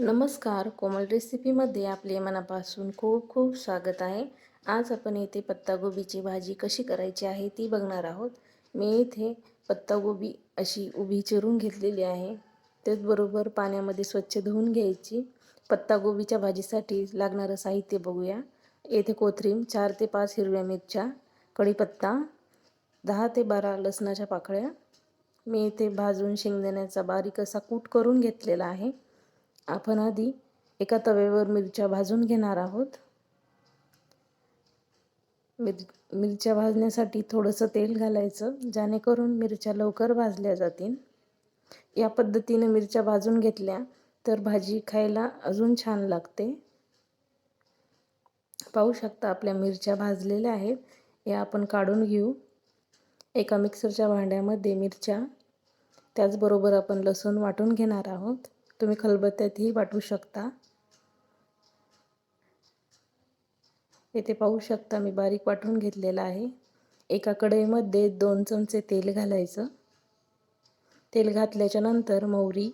नमस्कार. कोमल रेसिपीमध्ये आपले मनापासून खूप खूप स्वागत आहे. आज आपण येथे पत्तागोबीची भाजी कशी करायची आहे ती बघणार आहोत. मी इथे पत्तागोबी अशी उभी चिरून घेतलेली आहे. त्याचबरोबर पाण्यामध्ये स्वच्छ धुवून घ्यायची. पत्तागोबीच्या भाजीसाठी लागणारं साहित्य बघूया. येथे कोथरीम चार ते पाच हिरव्या मिरच्या कढीपत्ता दहा ते बारा लसणाच्या पाकळ्या. मी इथे भाजून शेंगदाण्याचा बारीक असा कूट करून घेतलेला आहे. आपण आधी एका तव्यावर मिरच्या भाजून घेणार आहोत. मिर मिरच्या भाजण्यासाठी थोडंसं तेल घालायचं जेणेकरून मिरच्या लवकर भाजल्या जातील. या पद्धतीने मिरच्या भाजून घेतल्या तर भाजी खायला अजून छान लागते. पाहू शकता आपल्या मिरच्या भाजलेल्या आहेत. या आपण काढून घेऊ. एका मिक्सरच्या भांड्यामध्ये मिरच्या त्याचबरोबर आपण लसूण वाटून घेणार आहोत. तुम्ही खलबत्त्यातही वाटू शकता. येथे पाहू शकता मी बारीक वाटून घेतलेला आहे. एका कढईमध्ये दोन चमचे तेल घालायचं. तेल घातल्याच्या नंतर मोहरी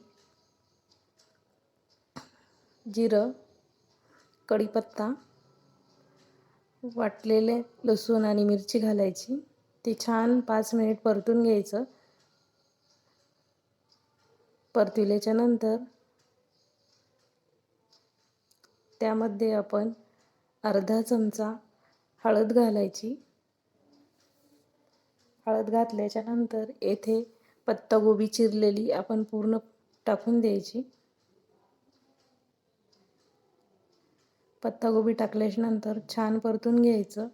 जिरं कढीपत्ता वाटलेले लसूण आणि मिरची घालायची. ते छान पाच मिनिट परतून घ्यायचं. परतविल्याच्या नंतर त्यामध्ये आपण अर्धा चमचा हळद घालायची. हळद घातल्याच्या नंतर येथे पत्तागोबी चिरलेली आपण पूर्ण टाकून द्यायची. पत्तागोबी टाकल्याच्या नंतर छान परतून घ्यायचं.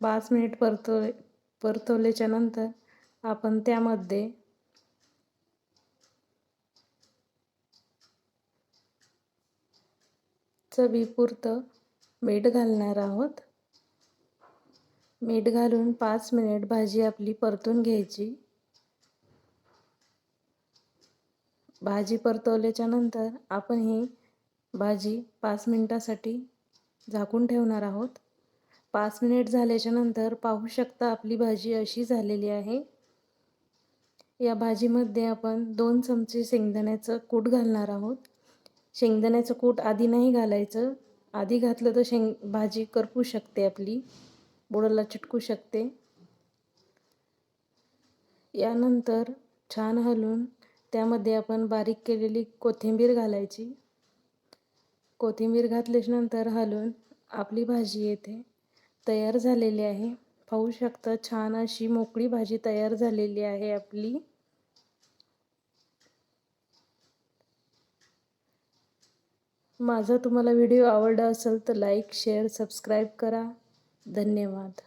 पाच मिनिट परतव परतवल्याच्या नंतर आपण त्यामध्ये चवीपुरतं मीठ घालणार आहोत. मीठ घालून पाच मिनिट भाजी आपली परतून घ्यायची. भाजी परतवल्याच्या नंतर आपण ही भाजी पाच मिनिटासाठी झाकून ठेवणार आहोत. पाच मिनिट झाल्याच्यानंतर पाहू शकता आपली भाजी अशी झालेली आहे. या भाजीमध्ये आपण दोन चमचे शेंगदाण्याचं कूट घालणार आहोत. शेंगदाण्याचं कूट आधी नाही घालायचं. आधी घातलं तर शेंग भाजी करपू शकते आपली. बोडाला चिटकू शकते. यानंतर छान हलवून त्यामध्ये आपण बारीक केलेली कोथिंबीर घालायची. कोथिंबीर घातल्यानंतर हलवून आपली भाजी येथे तयार झालेली आहे. पाहू शकता छान अशी मोकळी भाजी तयार झालेली आहे आपली. माझा तुम्हाला व्हिडिओ आवडला असेल तर लाईक शेअर सबस्क्राईब करा. धन्यवाद.